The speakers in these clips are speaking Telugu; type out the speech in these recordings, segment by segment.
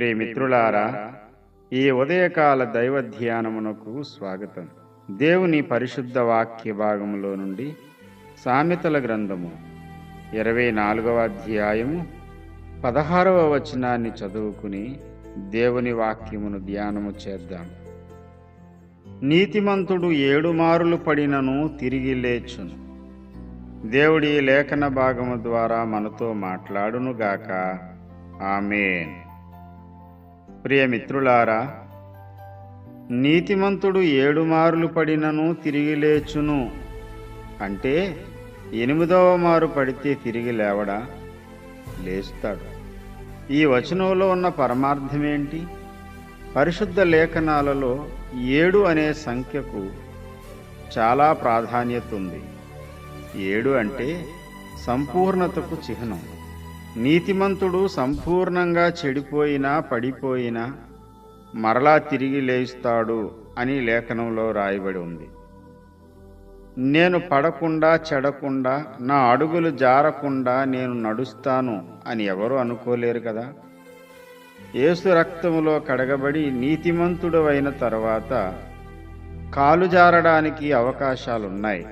ప్రియమిత్రులారా ఈ ఉదయకాల దైవ ధ్యానమునకు స్వాగతం. దేవుని పరిశుద్ధ వాక్య భాగములో నుండి సామెతల గ్రంథము ఇరవై నాలుగవ అధ్యాయము పదహారవ వచనాన్ని చదువుకుని దేవుని వాక్యమును ధ్యానము చేద్దాం. నీతిమంతుడు ఏడు మారులు పడినను తిరిగి లేచును. దేవుడి లేఖన భాగము ద్వారా మనతో మాట్లాడునుగాక. ఆమెన్. ప్రియమిత్రులారా నీతిమంతుడు ఏడుమారులు పడినను తిరిగి లేచును. అంటే ఎనిమిదవ మారు పడితే తిరిగి లేవడా? లేస్తాడు. ఈ వచనంలో ఉన్న పరమార్థమేంటి? పరిశుద్ధ లేఖనాలలో ఏడు అనే సంఖ్యకు చాలా ప్రాధాన్యత ఉంది. ఏడు అంటే సంపూర్ణతకు చిహ్నం. నీతిమంతుడు సంపూర్ణంగా చెడిపోయినా పడిపోయినా మరలా తిరిగి లేస్తాడు అని లేఖనంలో రాయబడి ఉంది. నేను పడకుండా చెడకుండా నా అడుగులు జారకుండా నేను నడుస్తాను అని ఎవరు అనుకోలేరు కదా? ఏసు రక్తములో కడగబడి నీతిమంతుడు అయిన తర్వాత కాలు జారడానికి అవకాశాలున్నాయి.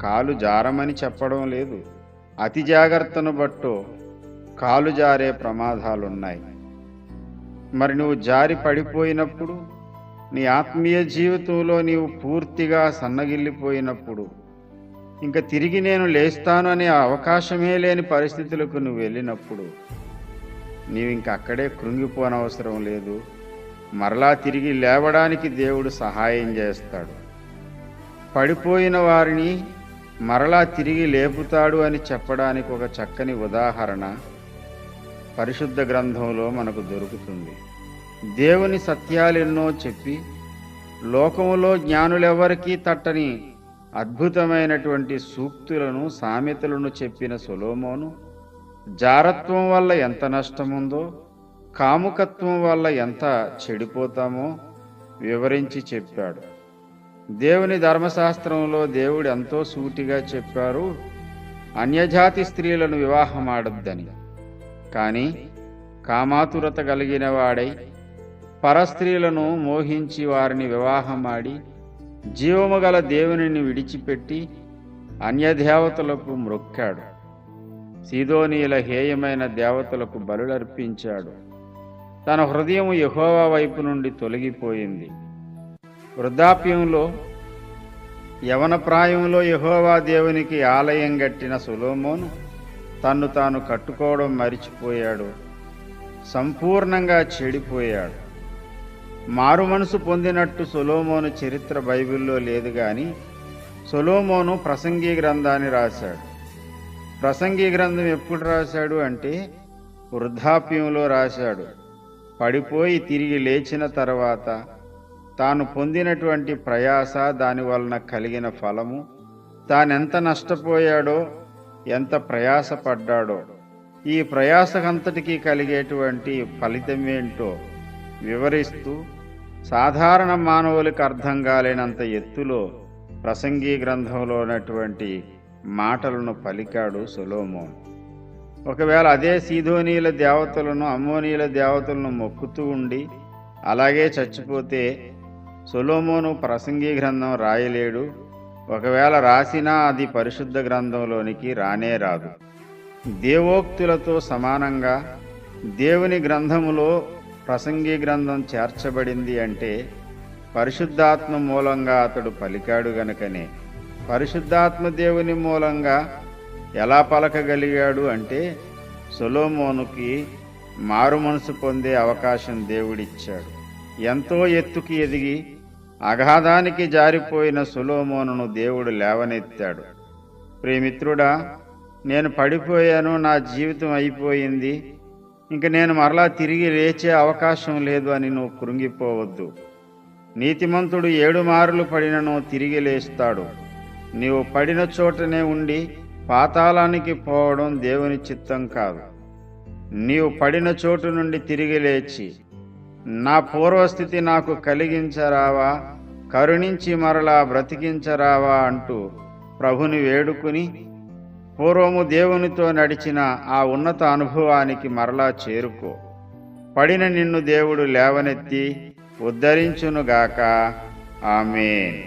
కాలు జారమని చెప్పడం లేదు. అతి జాగ్రత్తను బట్టు కాలు జారే ప్రమాదాలున్నాయి. మరి నువ్వు జారి పడిపోయినప్పుడు నీ ఆత్మీయ జీవితంలో నీవు పూర్తిగా సన్నగిల్లిపోయినప్పుడు ఇంకా తిరిగి నేను లేస్తాను అనే అవకాశమే లేని పరిస్థితులకు నువ్వు వెళ్ళినప్పుడు నీవు ఇంక అక్కడే కృంగిపోనవసరం లేదు. మరలా తిరిగి లేవడానికి దేవుడు సహాయం చేస్తాడు. పడిపోయిన వారిని మరలా తిరిగి లేపుతాడు అని చెప్పడానికి ఒక చక్కని ఉదాహరణ పరిశుద్ధ గ్రంథంలో మనకు దొరుకుతుంది. దేవుని సత్యాలెన్నో చెప్పి లోకములో జ్ఞానులెవరికీ తట్టని అద్భుతమైనటువంటి సూక్తులను సామెతలను చెప్పిన సులోమోను జారత్వం వల్ల ఎంత నష్టముందో కాముకత్వం వల్ల ఎంత చెడిపోతామో వివరించి చెప్పాడు. దేవుని ధర్మశాస్త్రంలో దేవుడు ఎంతో సూటిగా చెప్పారు అన్యజాతి స్త్రీలను వివాహమాడొద్దని. కానీ కామాతురత కలిగిన వాడై పరస్త్రీలను మోహించి వారిని వివాహమాడి జీవము గల దేవునిని విడిచిపెట్టి అన్యదేవతలకు మ్రొక్కాడు సీదోనీల హేయమైన దేవతలకు బలులర్పించాడు. తన హృదయం యహోవా వైపు నుండి తొలగిపోయింది. వృద్ధాప్యంలో యవన ప్రాయంలో యహోవా దేవునికి ఆలయం గట్టిన సులోమోను తన్ను తాను కట్టుకోవడం మరిచిపోయాడు. సంపూర్ణంగా చెడిపోయాడు. మారు మనసు పొందినట్టు సొలోమోను చరిత్ర బైబిల్లో లేదు గాని సొలోమోను ప్రసంగి గ్రంథాన్ని రాశాడు. ప్రసంగి గ్రంథం ఎప్పుడు రాశాడు అంటే వృద్ధాప్యంలో రాశాడు. పడిపోయి తిరిగి లేచిన తర్వాత తాను పొందినటువంటి ప్రయాస దాని వలన కలిగిన ఫలము తానెంత నష్టపోయాడో ఎంత ప్రయాసపడ్డాడో ఈ ప్రయాసకంతటికీ కలిగేటువంటి ఫలితమేంటో వివరిస్తూ సాధారణ మానవులకు అర్థం కాలేనంత ఎత్తులో ప్రసంగి గ్రంథంలో ఉన్నటువంటి మాటలను పలికాడు సొలోమోన్. ఒకవేళ అదే సీధోనీల దేవతలను అమ్మోనీల దేవతలను మొక్కుతూ ఉండి అలాగే చచ్చిపోతే సొలోమోను ప్రసంగి గ్రంథం రాయలేడు. ఒకవేళ రాసినా అది పరిశుద్ధ గ్రంథంలోనికి రానే రాదు. దేవోక్తులతో సమానంగా దేవుని గ్రంథములో ప్రసంగి గ్రంథం చేర్చబడింది అంటే పరిశుద్ధాత్మ మూలంగా అతడు పలికాడు గనుకనే. పరిశుద్ధాత్మ దేవుని మూలంగా ఎలా పలకగలిగాడు అంటే సొలోమోనుకి మారు మనసు పొందే అవకాశం దేవుడిచ్చాడు. ఎంతో ఎత్తుకి ఎదిగి అగాధానికి జారిపోయిన సులోమోనును దేవుడు లేవనెత్తాడు. ప్రియమిత్రుడా నేను పడిపోయాను నా జీవితం అయిపోయింది. ఇంక నేను మరలా తిరిగి లేచే అవకాశం లేదు అని నువ్వు కృంగిపోవద్దు. నీతిమంతుడు ఏడు మారులు పడినను తిరిగి లేస్తాడు. నీవు పడిన చోటనే ఉండి పాతాళానికి పోవడం దేవుని చిత్తం కాదు. నీవు పడిన చోటు నుండి తిరిగి లేచి నా పూర్వస్థితి నాకు కలిగించరావా కరుణించి మరలా బ్రతికించరావా అంటూ ప్రభుని వేడుకుని పూర్వము దేవునితో నడిచిన ఆ ఉన్నత అనుభవానికి మరలా చేరుకో. పడిన నిన్ను దేవుడు లేవనెత్తి ఉద్ధరించునుగాక. ఆమె